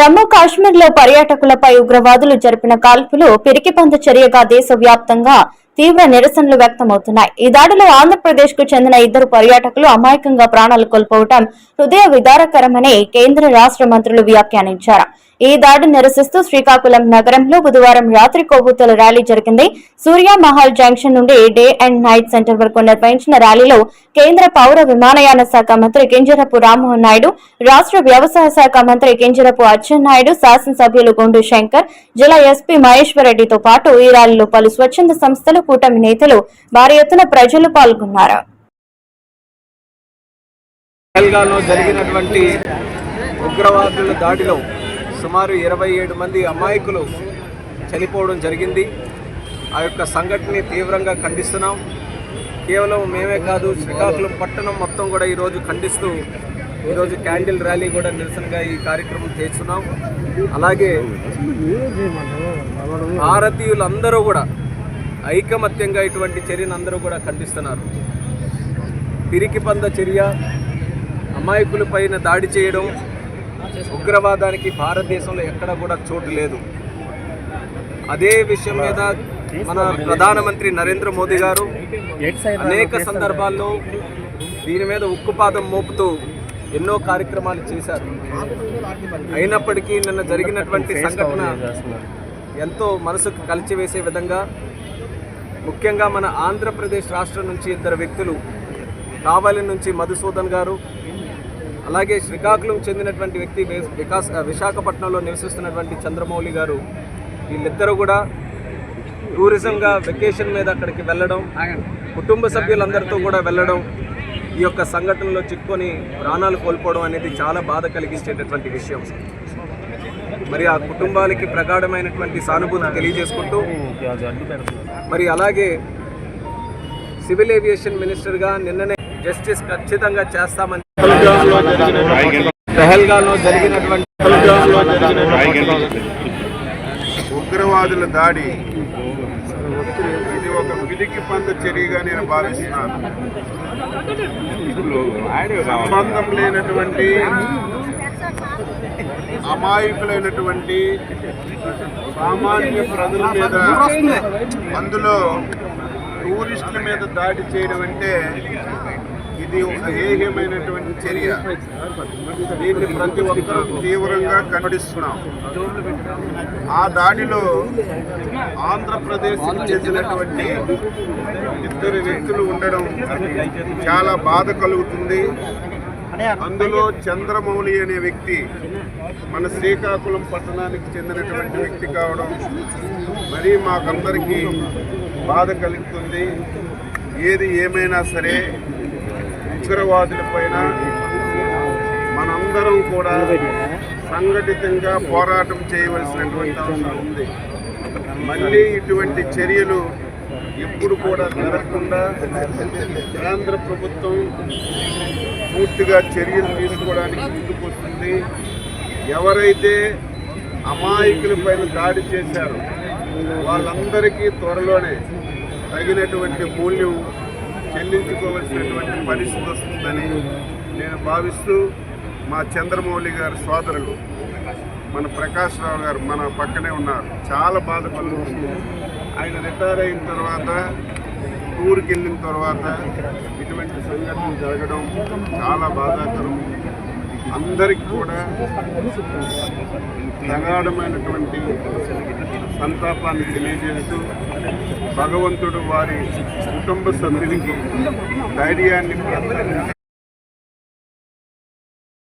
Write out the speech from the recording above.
జమ్మూ కాశ్మీర్లో పర్యాటకులపై ఉగ్రవాదులు జరిపిన కాల్పులు పిరికిపంద చర్యగా దేశవ్యాప్తంగా తీవ్ర నిరసనలు వ్యక్తమవుతున్నాయి. ఈ దాడిలో ఆంధ్రప్రదేశ్కు చెందిన ఇద్దరు పర్యాటకులు అమాయకంగా ప్రాణాలు కోల్పోవటం హృదయ విదారకరమని కేంద్ర రాష్ట్ర మంత్రులు వ్యాఖ్యానించారు. ఈ దాడి నిరసిస్తూ శ్రీకాకుళం నగరంలో బుధవారం రాత్రి కొవ్వొత్తుల ర్యాలీ జరిగింది. సూర్య మహల్ జంక్షన్ నుండి డే అండ్ నైట్ సెంటర్ వరకు నిర్వహించిన ర్యాలీలో కేంద్ర పౌర విమానయాన శాఖ మంత్రి కింజరపు రామ్మోహన్ నాయుడు రాష్ట్ర వ్యవసాయ శాఖ మంత్రి కింజరపు అచ్చెన్నాయుడు శాసనసభ్యులు గుండు శంకర్ జిల్లా ఎస్పీ మహేశ్వర్ రెడ్డితో పాటు ఈ ర్యాలీలో పలు స్వచ్ఛంద సంస్థలు కూటమి నేతలు భారీ ఎత్తున ప్రజలు పాల్గొన్నారు జరిగినటువంటి ఉగ్రవాదుల దాడిలో సుమారు ఇరవై ఏడు మంది అమాయకులు చనిపోవడం జరిగింది ఆ యొక్క సంఘటనని తీవ్రంగా ఖండిస్తున్నాం కేవలం మేమే కాదు శ్రీకాకుళం పట్టణం మొత్తం కూడా ఈరోజు ఖండిస్తూ ఈరోజు క్యాండిల్ ర్యాలీ కూడా నిరసనగా ఈ కార్యక్రమం చేస్తున్నాం అలాగే భారతీయులందరూ కూడా ఐకమత్యంగా ఇటువంటి చర్యను అందరూ కూడా ఖండిస్తున్నారు. పిరికిపంద చర్య అమాయకుల పైన దాడి చేయడం ఉగ్రవాదానికి భారతదేశంలో ఎక్కడ కూడా చోటు లేదు. అదే విషయం మీద మన ప్రధానమంత్రి నరేంద్ర మోదీ గారు అనేక సందర్భాల్లో దీని మీద ఉక్కుపాదం మోపుతూ ఎన్నో కార్యక్రమాలు చేశారు. అయినప్పటికీ నిన్న జరిగినటువంటి సంఘటన ఎంతో మనసుకు కలిచివేసే విధంగా ముఖ్యంగా మన ఆంధ్రప్రదేశ్ రాష్ట్రం నుంచి ఇద్దరు వ్యక్తులు కావలి నుంచి మధుసూదన్ గారు అలాగే శ్రీకాకుళం చెందినటువంటి వ్యక్తి వికాస్ విశాఖపట్నంలో నివసిస్తున్నటువంటి చంద్రమౌళి గారు వీళ్ళిద్దరూ కూడా టూరిజంగా వెకేషన్ మీద అక్కడికి వెళ్ళడం కుటుంబ సభ్యులందరితో కూడా వెళ్ళడం ఈ యొక్క సంఘటనలో చిక్కుకొని ప్రాణాలు కోల్పోవడం అనేది చాలా బాధ కలిగించేటటువంటి విషయం. మరి ఆ కుటుంబాలకి ప్రగాఢమైనటువంటి సానుభూతి తెలియజేసుకుంటూ మరి అలాగే సివిల్ ఏవియేషన్ మినిస్టర్గా నిన్ననే జస్టిస్ ఖచ్చితంగా చేస్తామని పెహల్గాలో జరిగినటువంటి ఉగ్రవాదుల దాడి. ఇది ఒక పిరికి పంద చర్యగా నేను భావిస్తున్నాను. సంబంధం లేనటువంటి అమాయకులైనటువంటి సామాన్య ప్రజల మీద అందులో టూరిస్టుల మీద దాడి చేయడం అంటే ఇది ఒక హేయమైనటువంటి చర్య. దీన్ని ప్రతి ఒక్కరూ తీవ్రంగా ఖండిస్తున్నాం. ఆ దాడిలో ఆంధ్రప్రదేశ్ చెందినటువంటి ఇద్దరు వ్యక్తులు ఉండడం చాలా బాధ కలుగుతుంది. అందులో చంద్రమౌళి అనే వ్యక్తి మన శ్రీకాకుళం పట్టణానికి చెందినటువంటి వ్యక్తి కావడం మరీ మాకందరికీ బాధ కలుగుతుంది. ఏది ఏమైనా సరే ఉగ్రవాదులపైన మనందరం కూడా సంఘటితంగా పోరాటం చేయవలసినటువంటి అవసరం ఉంది. మళ్ళీ ఇటువంటి చర్యలు ఎప్పుడు కూడా జరగకుండా కేంద్ర ప్రభుత్వం పూర్తిగా చర్యలు తీసుకోవడానికి ముందుకొస్తుంది. ఎవరైతే అమాయకుల పైన దాడి చేశారో వాళ్ళందరికీ త్వరలోనే తగినటువంటి మూల్యం చెల్లించుకోవలసినటువంటి పరిస్థితి వస్తుందని నేను భావిస్తూ మా చంద్రమౌళి గారి సోదరులు మన ప్రకాష్ రావు గారు మన పక్కనే ఉన్నారు. చాలా బాధపడుతుంది ఆయన రిటైర్ అయిన తర్వాత టూర్కి వెళ్ళిన తర్వాత ఇటువంటి సంఘటనలు జరగడం చాలా బాధాకరం. అందరికి కూడా ప్రగాఢమైనటువంటి సంతాపాన్ని తెలియజేస్తూ భగవంతుడు వారి కుటుంబ సభ్యునికి ధైర్యాన్ని